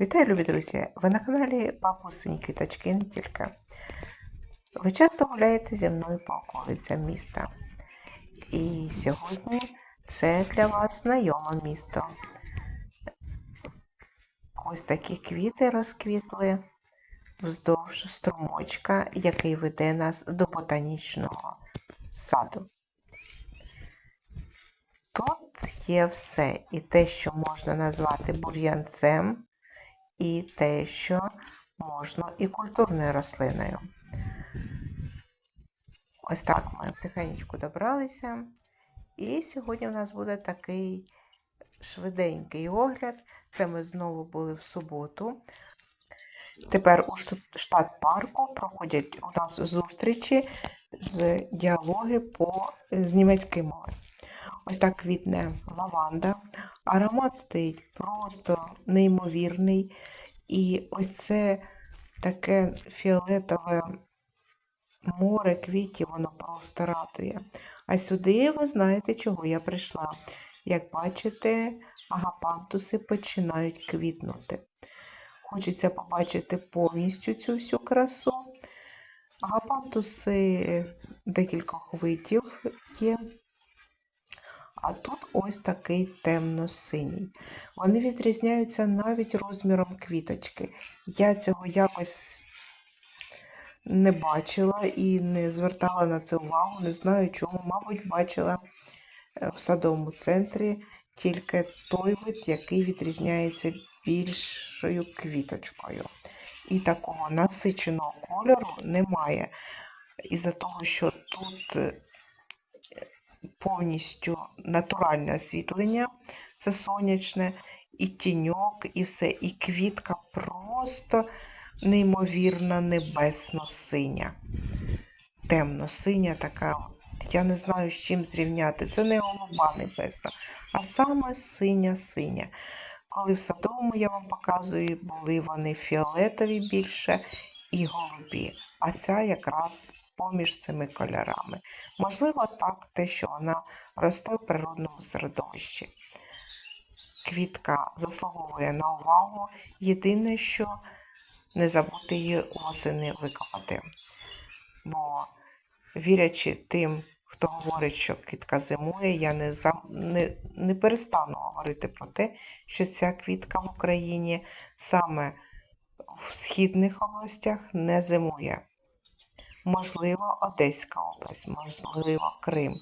Вітаю, любі друзі! Ви на каналі Бабусині Квіточки не тільки. Ви часто гуляєте зі мною по околицям міста. І сьогодні це для вас знайоме місто. Ось такі квіти розквітли вздовж струмочка, який веде нас до ботанічного саду. Тут є все, і те, що можна назвати бур'янцем, і те, що можна і культурною рослиною. Ось так ми тихенько добралися. І сьогодні у нас буде такий швиденький огляд. Це ми знову були в суботу. Тепер у штат парку проходять у нас зустрічі з діалоги по, з німецької мови. Ось так квітне лаванда. Аромат стоїть просто неймовірний. І ось це таке фіолетове море квітів, воно просто радує. А сюди ви знаєте, чого я прийшла. Як бачите, агапантуси починають квітнути. Хочеться побачити повністю цю всю красу. Агапантуси декількох видів є. А тут ось такий темно-синій. Вони відрізняються навіть розміром квіточки. Я цього якось не бачила і не звертала на це увагу. Не знаю чому, мабуть, бачила е, в садовому центрі тільки той вид, який відрізняється більшою квіточкою. І такого насиченого кольору немає. Із-за того, що тут е, повністю натуральне освітлення, це сонячне, і тіньок, і все, і квітка просто неймовірно небесно-синя. Темно-синя така. Я не знаю, з чим зрівняти. Це не голуба небесна, а саме синя-синя. Коли в садовому я вам показую, були вони фіолетові більше і голубі. А ця якраз поміж цими кольорами. Можливо, так те, що вона росте в природному середовищі. Квітка заслуговує на увагу. Єдине, що не забути її восени викопати. Бо, вірячи тим, хто говорить, що квітка зимує, я не, за... не, не перестану говорити про те, що ця квітка в Україні саме в східних областях не зимує. Можливо, Одеська область, можливо, Крим,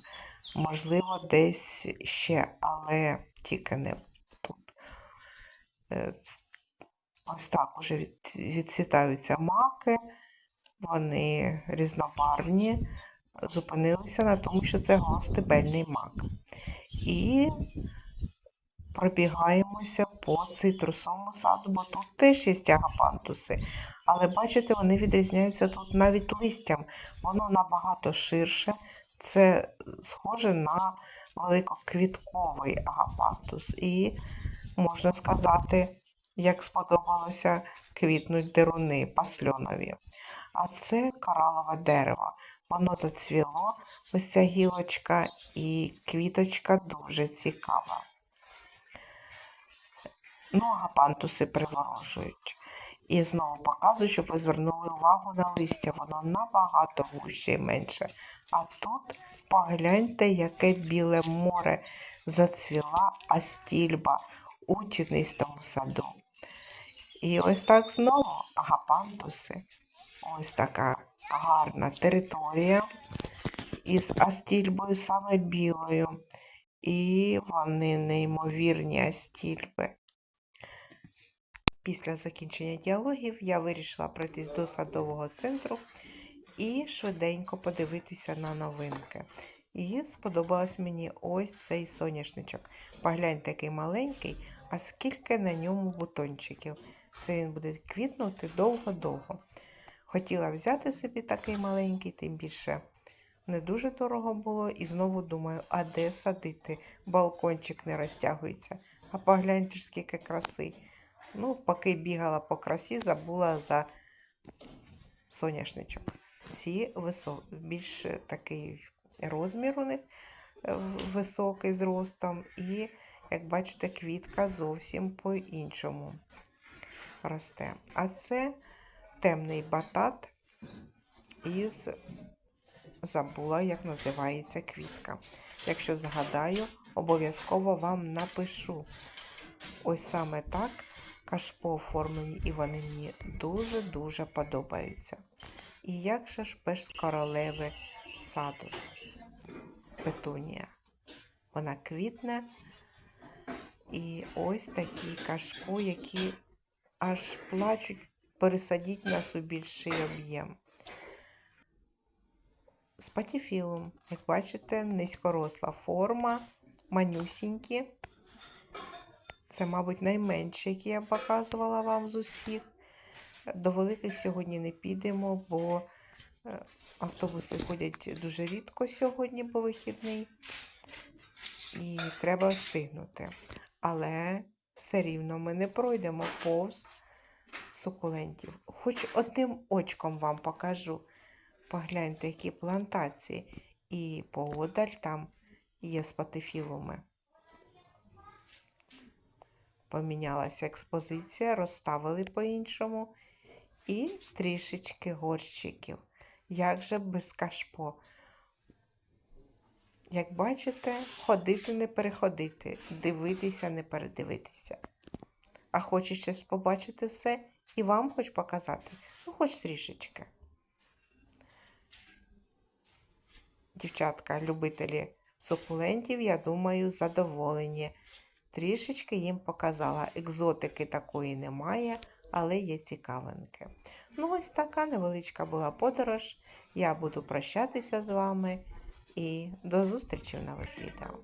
можливо, десь ще, але тільки не тут. Е, ось так уже від, відцвітаються маки, вони різнобарвні, зупинилися на тому, що це гостебельний мак. І пробігаємося по цитрусовому саду, бо тут теж є стягапантуси. Але бачите, вони відрізняються тут навіть листям. Воно набагато ширше. Це схоже на великоквітковий агапантус. І, можна сказати, як сподобалося квітнуть деруни пасльонові. А це коралове дерево. Воно зацвіло, ось ця гілочка, і квіточка дуже цікава. Ну, агапантуси приворожують. І знову показую, щоб ви звернули увагу на листя, воно набагато гуще і менше. А тут погляньте, яке біле море зацвіла астільба у тінистому саду. І ось так знову агапантуси. Ось така гарна територія із астільбою саме білою. І вони неймовірні астільби. Після закінчення діалогів я вирішила пройтись до садового центру і швиденько подивитися на новинки. І сподобалось мені ось цей соняшничок. Погляньте, який маленький, а скільки на ньому бутончиків. Це він буде квітнути довго-довго. Хотіла взяти собі такий маленький, тим більше не дуже дорого було. І знову думаю, а де садити? Балкончик не розтягується. А погляньте, скільки краси. Ну, поки бігала по красі, забула за соняшничок. Ці висок... більш такий розмір у них е, високий зростом, і, як бачите, квітка зовсім по-іншому. росте. А це темний батат із забула, як називається квітка. Якщо згадаю, обов'язково вам напишу. Ось саме так кашпо оформлені, і вони мені дуже-дуже подобаються. І як же ж без королеви саду? Петунія. Вона квітне. І ось такі кашпо, які аж плачуть, пересадіть нас у більший об'єм. Спатіфілум, як бачите, низькоросла форма, манюсінькі. Це, мабуть, найменші, які я показувала вам з усіх. До великих сьогодні не підемо, бо е, автобуси ходять дуже рідко сьогодні, бо вихідний. І треба встигнути. Але все рівно ми не пройдемо повз сукулентів. Хоч одним очком вам покажу. Погляньте, які плантації. І поодаль там є спатифілуми. Помінялася експозиція, розставили по-іншому. І трішечки горщиків. Як же без кашпо? Як бачите, ходити не переходити, дивитися не передивитися. А хочеш щось побачити все і вам хоч показати, ну хоч трішечки. Дівчатка, любителі сукулентів, я думаю, задоволені. Трішечки їм показала. Екзотики такої немає, але є цікавинки. Ну, ось така невеличка була подорож. Я буду прощатися з вами і до зустрічі в нових відео.